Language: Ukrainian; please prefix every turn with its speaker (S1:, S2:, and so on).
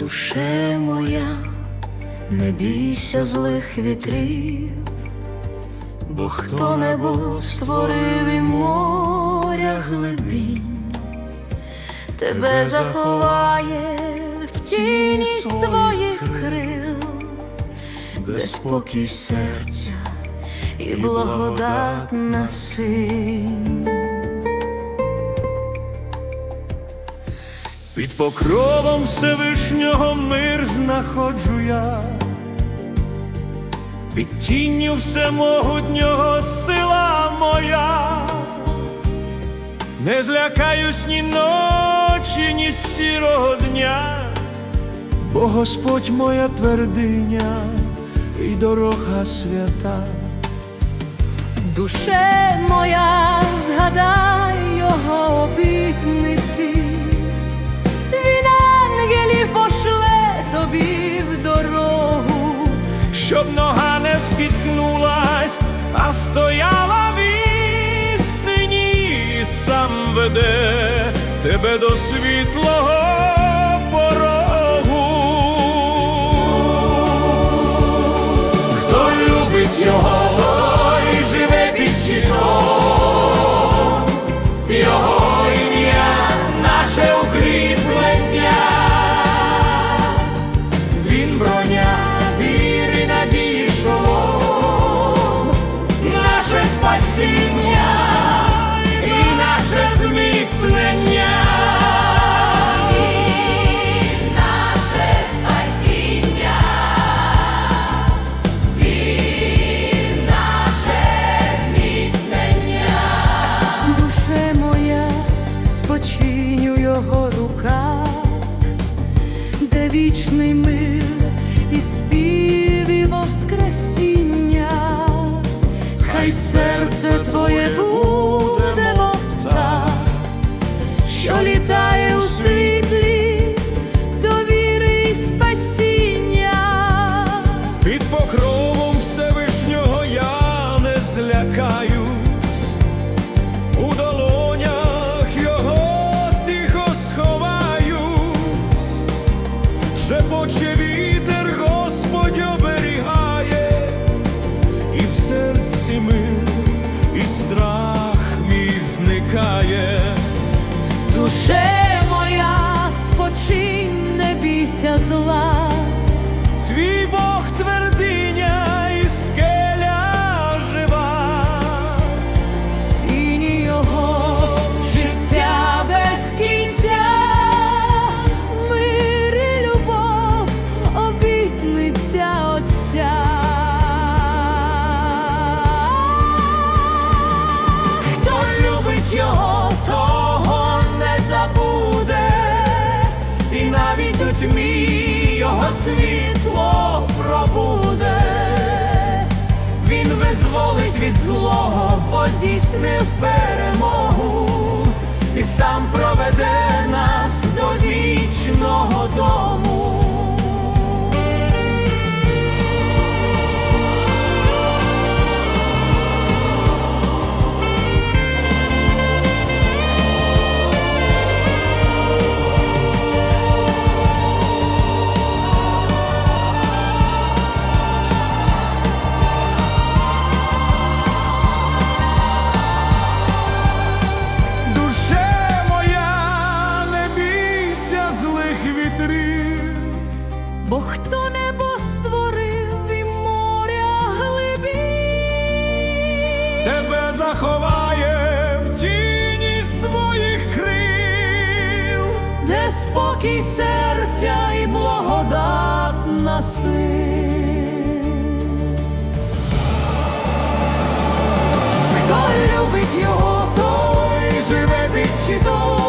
S1: Душе моя, не бійся злих вітрів,
S2: бо
S1: хто небо створив і моря глибінь, тебе заховає в тіні своїх крил, де спокій серця і благодатна синь.
S2: Під покровом Всевишнього мир знаходжу я, під тінню всемогутнього сила моя, не злякаюсь ні ночі, ні сірого дня, бо Господь моя твердиня і дорога свята.
S1: Душе моя, згадай його обітниці,
S2: сам веде тебе до світлого порогу. Хто любить його,
S1: хай серце твоє буде, мов птах, що літає у світлі довіри і спасіння.
S2: Під покровом Всевишнього я не злякаюсь,
S1: Душе моя, спочинь, не бійся зла,
S2: здійснив перемогу, і сам проведе нас до вічного дому.
S1: Де спокій серця і благодатна син. Хто любить його, той живе під щитом,